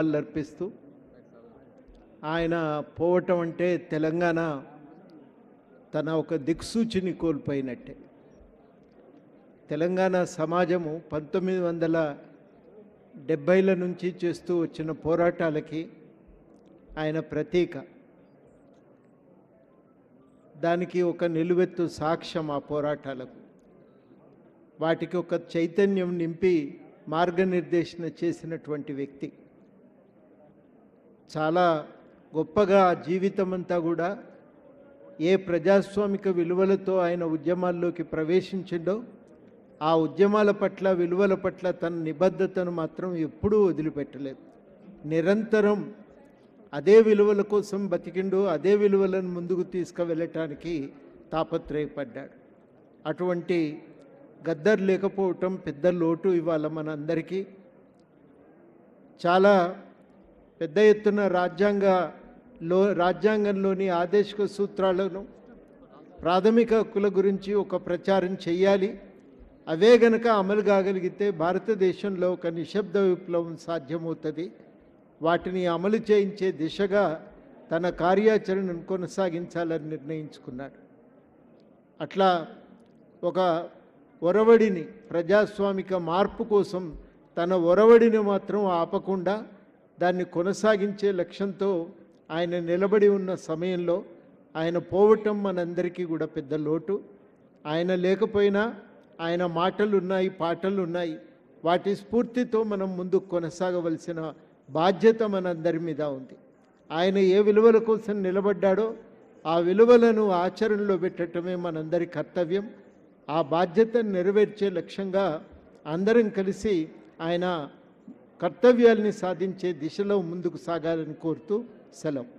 అర్పిస్తూ ఆయన పోవటం అంటే తెలంగాణ తన ఒక దిక్సూచిని కోల్పోయినట్టే. తెలంగాణ సమాజము పంతొమ్మిది వందల డెబ్భైల నుంచి చేస్తూ వచ్చిన పోరాటాలకి ఆయన ప్రతీక. దానికి ఒక నిలువెత్తు సాక్ష్యం ఆ పోరాటాలకు. వాటికి ఒక చైతన్యం నింపి మార్గనిర్దేశన చేసినటువంటి వ్యక్తి. చాలా గొప్పగా జీవితం అంతా కూడా ఏ ప్రజాస్వామిక విలువలతో ఆయన ఉద్యమాల్లోకి ప్రవేశించిండో ఆ ఉద్యమాల పట్ల విలువల పట్ల తన నిబద్ధతను మాత్రం ఎప్పుడూ వదిలిపెట్టలేదు. నిరంతరం అదే విలువల కోసం బతికిండు అదే విలువలను ముందుకు తీసుకువెళ్ళటానికి తాపత్రయపడ్డాడు. అటువంటి గద్దర్ లేకపోవటం పెద్ద లోటు ఇవాళ మనందరికీ. చాలా పెద్ద ఎత్తున రాజ్యాంగలో రాజ్యాంగంలోని ఆదేశిక సూత్రాలను ప్రాథమిక హక్కుల గురించి ఒక ప్రచారం చేయాలి. అవే గనక అమలు కాగలిగితే భారతదేశంలో ఒక నిశ్శబ్ద విప్లవం సాధ్యమవుతుంది. వాటిని అమలు చేయించే దిశగా తన కార్యాచరణను కొనసాగించాలని నిర్ణయించుకున్నాడు అట్లా ఒక ఒరవడిని ప్రజాస్వామిక మార్పు కోసం తన ఒరవడిని మాత్రం ఆపకుండా దాన్ని కొనసాగించే లక్ష్యంతో ఆయన నిలబడి ఉన్న సమయంలో ఆయన పోవటం మనందరికీ కూడా పెద్ద లోటు. ఆయన లేకపోయినా ఆయన మాటలు ఉన్నాయి పాటలు ఉన్నాయి వాటి స్ఫూర్తితో మనం ముందుకు కొనసాగవలసిన బాధ్యత మనందరి మీద ఉంది. ఆయన ఏ విలువల కోసం నిలబడ్డాడో ఆ విలువలను ఆచరణలో పెట్టడమే మనందరి కర్తవ్యం. ఆ బాధ్యతను నెరవేర్చే లక్ష్యంగా అందరం కలిసి ఆయన కర్తవ్యాల్ని సాధించే దిశలో ముందుకు సాగాలని కోరుతూ సెలవు.